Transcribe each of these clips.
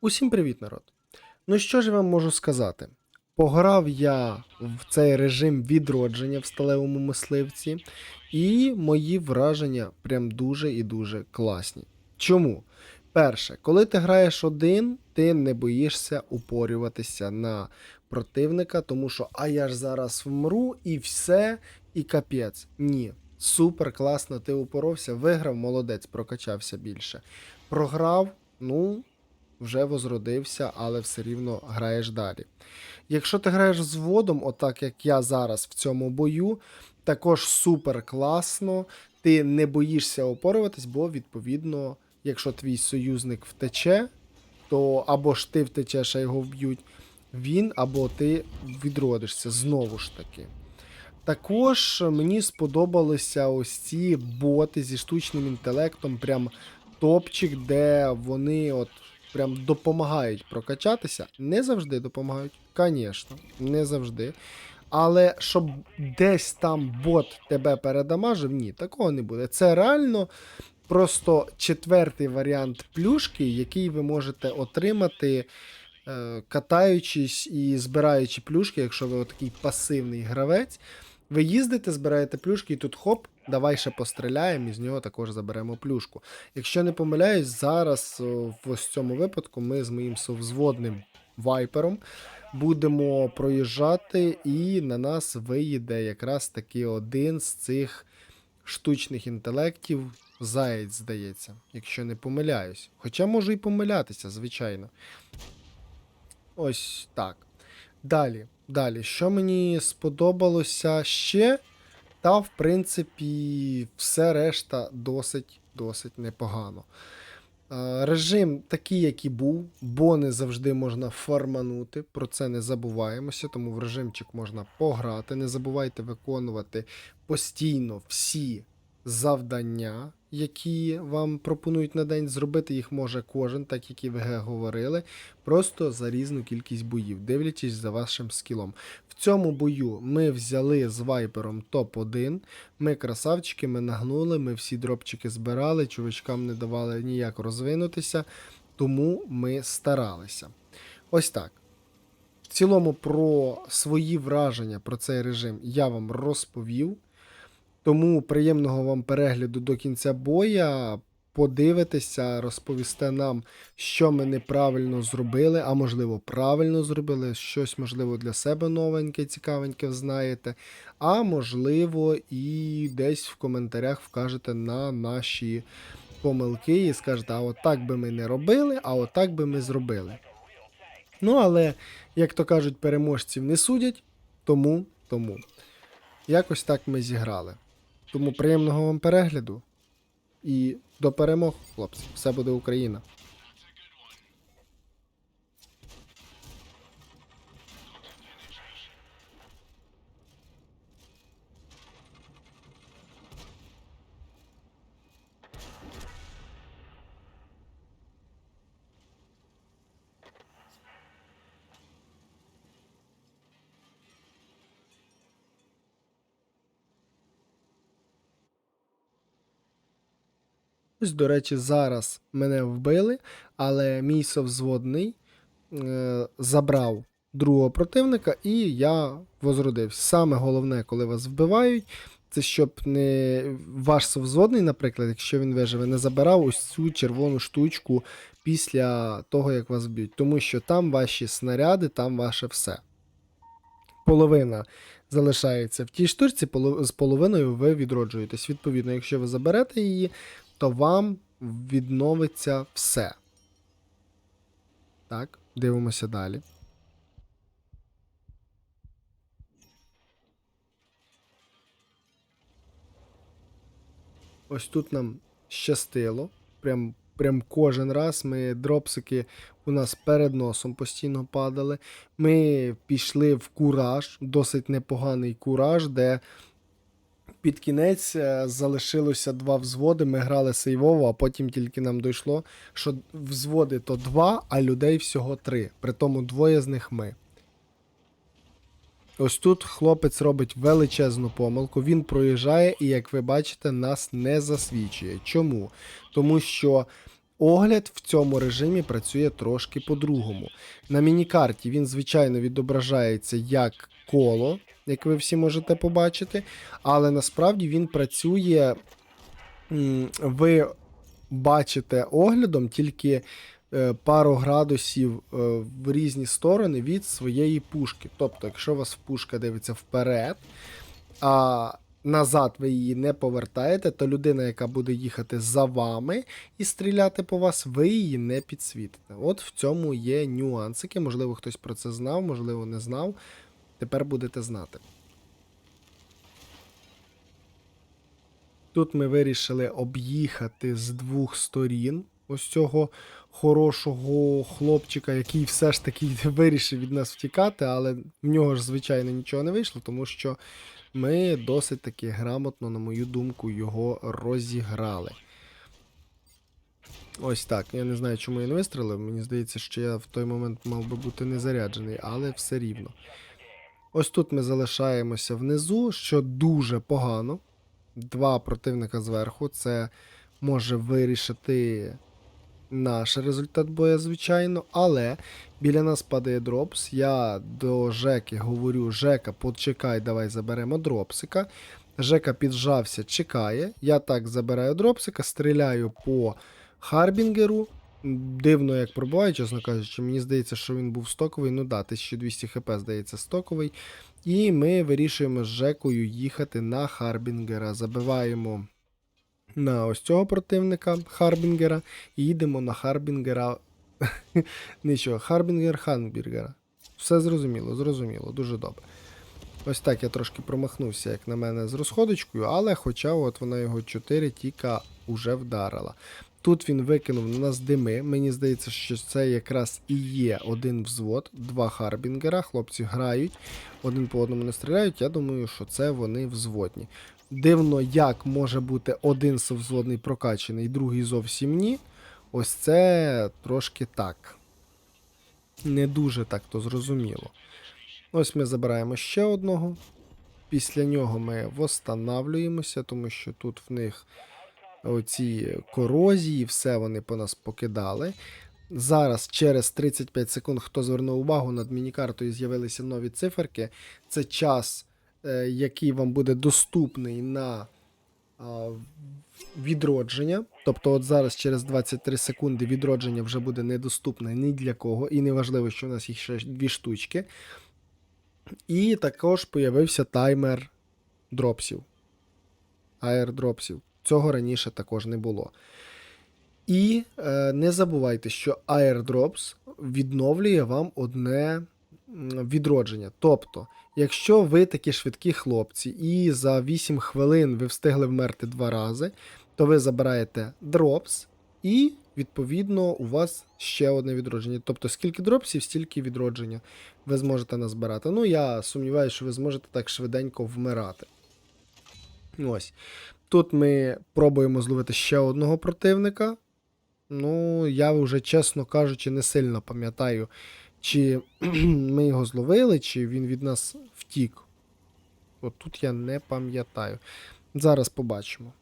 Усім привіт, народ! Ну що ж я вам можу сказати? Пограв я в цей режим відродження в сталевому мисливці, і мої враження прям дуже і дуже класні. Чому? Перше, коли ти граєш один, ти не боїшся упорюватися на противника, тому що а я ж зараз вмру і все, і капець. Ні. Супер класно, ти упоровся, виграв, молодець, прокачався більше. Програв, ну, вже возродився, але все рівно граєш далі. Якщо ти граєш з водом, отак як я зараз в цьому бою, також супер класно. Ти не боїшся опорюватись, бо відповідно, якщо твій союзник втече, то або ж ти втечеш, а його вб'ють, він або ти відродишся знову ж таки. Також мені сподобалися ось ці боти зі штучним інтелектом, прям топчик, де вони от прям допомагають прокачатися. Не завжди допомагають, звісно, не завжди. Але щоб десь там бот тебе передамажив, ні, такого не буде. Це реально просто четвертий варіант плюшки, який ви можете отримати, е, катаючись і збираючи плюшки, якщо ви такий пасивний гравець. Ви їздите, збираєте плюшки, і тут хоп, давай ще постріляємо, і з нього також заберемо плюшку. Якщо не помиляюсь, зараз в ось цьому випадку ми з моїм совзводним вайпером будемо проїжджати, і на нас виїде якраз таки один з цих штучних інтелектів. Заєць, здається, якщо не помиляюсь. Хоча можу і помилятися, звичайно. Ось так. Далі, далі, що мені сподобалося ще, та, в принципі, все решта досить, досить непогано. Е, Режим такий, як і був, бо не завжди можна фарманути, про це не забуваємося, тому в режимчик можна пограти. Не забувайте виконувати постійно всі завдання, які вам пропонують на день. Зробити їх може кожен, так як і ви говорили, просто за різну кількість боїв, дивлячись за вашим скілом. В цьому бою ми взяли з вайпером топ-1. Ми красавчики, ми нагнули, ми всі дропчики збирали, чувачкам не давали ніяк розвинутися, тому ми старалися. Ось так. В цілому про свої враження про цей режим я вам розповів. Тому приємного вам перегляду до кінця боя. Подивитися, розповісте нам, що ми неправильно зробили, а можливо, правильно зробили, щось, можливо, для себе новеньке, цікавеньке знаєте. А можливо, і десь в коментарях вкажете на наші помилки і скажете, а отак би ми не робили, а отак би ми зробили. Ну, але, як то кажуть, переможців не судять, тому, тому. Якось так ми зіграли. Тому приємного вам перегляду і до перемог, хлопці. Все буде Україна. Ось, до речі, зараз мене вбили, але мій совзводний е, забрав другого противника, і я возродився. Саме головне, коли вас вбивають, це щоб не ваш совзводний, наприклад, якщо він виживе, не забирав ось цю червону штучку після того, як вас б'ють. Тому що там ваші снаряди, там ваше все. Половина залишається в тій штучці, з половиною ви відроджуєтесь. Відповідно, якщо ви заберете її, то вам відновиться все. Так, дивимося далі. Ось тут нам щастило. Прям, прям кожен раз ми дропсики у нас перед носом постійно падали. Ми пішли в кураж, досить непоганий кураж, де під кінець е, залишилося два взводи. Ми грали сейвово, а потім тільки нам дійшло, що взводи то два, а людей всього три. Притому двоє з них ми. Ось тут хлопець робить величезну помилку. Він проїжджає і, як ви бачите, нас не засвічує. Чому? Тому що Огляд в цьому режимі працює трошки по-другому. На мінікарті він, звичайно, відображається як коло, як ви всі можете побачити, але насправді він працює. Ви бачите оглядом тільки е, пару градусів е, в різні сторони від своєї пушки. Тобто, якщо у вас пушка дивиться вперед, а назад ви її не повертаєте, то людина, яка буде їхати за вами і стріляти по вас, ви її не підсвітите. От в цьому є нюансики. Можливо, хтось про це знав, можливо, не знав. Тепер будете знати. Тут ми вирішили об'їхати з двох сторін ось цього хорошого хлопчика, який все ж таки вирішив від нас втікати, але в нього ж, звичайно, нічого не вийшло, тому що ми досить таки грамотно, на мою думку, його розіграли. Ось так. Я не знаю, чому я не вистрілив. Мені здається, що я в той момент мав би бути не заряджений, але все рівно. Ось тут ми залишаємося внизу, що дуже погано. Два противника зверху. Це може вирішити наш результат бою, звичайно. Але біля нас падає дропс. Я до Жеки говорю: Жека, почекай, давай заберемо дропсика. Жека піджався, чекає. Я так забираю дропсика, стріляю по Харбінгеру. Дивно, як пробуває, чесно кажучи. Мені здається, що він був стоковий. Ну да, 1200 хп, здається, стоковий. І ми вирішуємо з Жекою їхати на Харбінгера. Забиваємо на ось цього противника Харбінгера. І їдемо на Харбінгера. Нічого, Харбінгер Ханбіргера. Все зрозуміло, зрозуміло, дуже добре. Ось так я трошки промахнувся, як на мене, з розходочкою, але хоча от вона його 4 тіка уже вдарила. Тут він викинув на нас дими. Мені здається, що це якраз і є один взвод, два Харбінгера. Хлопці грають, один по одному не стріляють. Я думаю, що це вони взводні. Дивно, як може бути один совзводний прокачаний, другий зовсім ні. Ось це трошки так. Не дуже так то зрозуміло. Ось ми забираємо ще одного. Після нього ми восстанавлюємося, тому що тут в них оці корозії, все вони по нас покидали. Зараз через 35 секунд, хто звернув увагу, над мінікартою з'явилися нові циферки. Це час, е, який вам буде доступний на відродження. Тобто, от зараз через 23 секунди відродження вже буде недоступне ні для кого, і неважливо, що у нас їх ще дві штучки. І також появився таймер дропсів. Аердропсів. Цього раніше також не було. І е, не забувайте, що airdrops відновлює вам одне відродження. Тобто, якщо ви такі швидкі хлопці, і за 8 хвилин ви встигли вмерти два рази, то ви забираєте дропс, і, відповідно, у вас ще одне відродження. Тобто, скільки дропсів, стільки відродження ви зможете назбирати. Ну, я сумніваюся, що ви зможете так швиденько вмирати. Ось. Тут ми пробуємо зловити ще одного противника. Ну, я вже, чесно кажучи, не сильно пам'ятаю, чи ми його зловили, чи він від нас втік. От тут я не пам'ятаю. Зараз побачимо.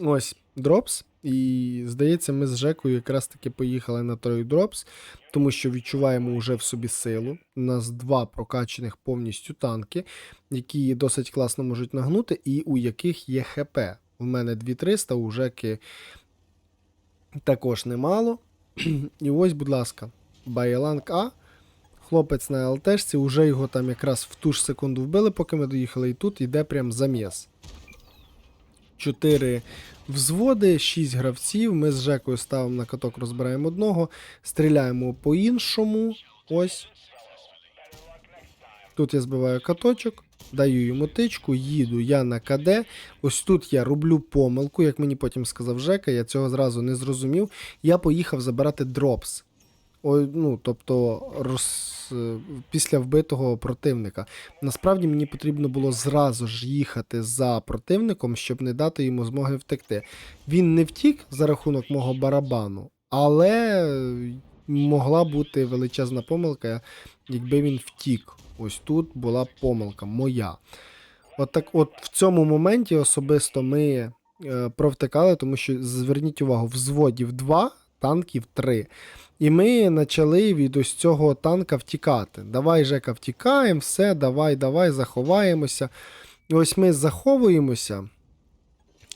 Ось дропс. І здається, ми з Жекою якраз таки поїхали на той дропс, тому що відчуваємо вже в собі силу. У нас два прокачаних повністю танки, які досить класно можуть нагнути, і у яких є ХП. У мене 2300, у Жеки також немало. І ось, будь ласка, Байланг А. Хлопець на ЛТшці, уже його там якраз в ту ж секунду вбили, поки ми доїхали, і тут йде прям заміс. 4 взводи, 6 гравців. Ми з Жекою ставимо на каток, розбираємо одного, стріляємо по іншому. Ось. Тут я збиваю каточок, даю йому тичку, їду я на КД. Ось тут я роблю помилку, як мені потім сказав Жека, я цього зразу не зрозумів. Я поїхав забирати дропс. О, ну, тобто роз, після вбитого противника. Насправді мені потрібно було зразу ж їхати за противником, щоб не дати йому змоги втекти. Він не втік за рахунок мого барабану, але могла бути величезна помилка, якби він втік. Ось тут була помилка моя. От так, от в цьому моменті особисто ми е, провтикали, тому що зверніть увагу, взводів 2, танків 3. І ми почали від ось цього танка втікати. Давай, Жека, втікаємо, все, давай, давай, заховаємося. І ось ми заховуємося.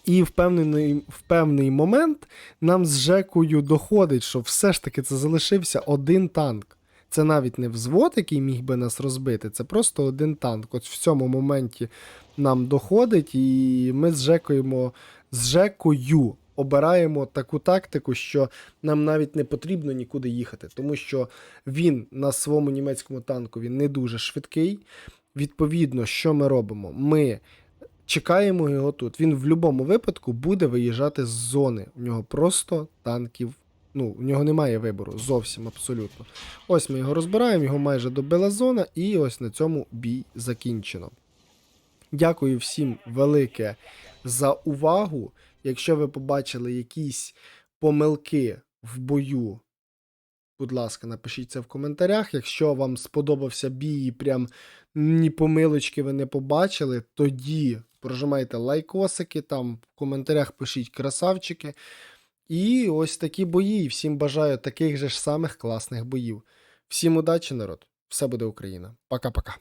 І в певний, в певний момент нам з Жекою доходить, що все ж таки це залишився один танк. Це навіть не взвод, який міг би нас розбити, це просто один танк. От в цьому моменті нам доходить, і ми з Жекою, з Жекою обираємо таку тактику, що нам навіть не потрібно нікуди їхати, тому що він на своєму німецькому танкові не дуже швидкий. Відповідно, що ми робимо? Ми чекаємо його тут. Він в будь-якому випадку буде виїжджати з зони. У нього просто танків. Ну, у нього немає вибору зовсім абсолютно. Ось ми його розбираємо, його майже добила зона, і ось на цьому бій закінчено. Дякую всім велике за увагу. Якщо ви побачили якісь помилки в бою, будь ласка, напишіть це в коментарях. Якщо вам сподобався бій і прям ні помилочки ви не побачили, тоді прожимайте лайкосики, там в коментарях пишіть красавчики. І ось такі бої. Всім бажаю таких же ж самих класних боїв. Всім удачі, народ! Все буде Україна. Пока-пока.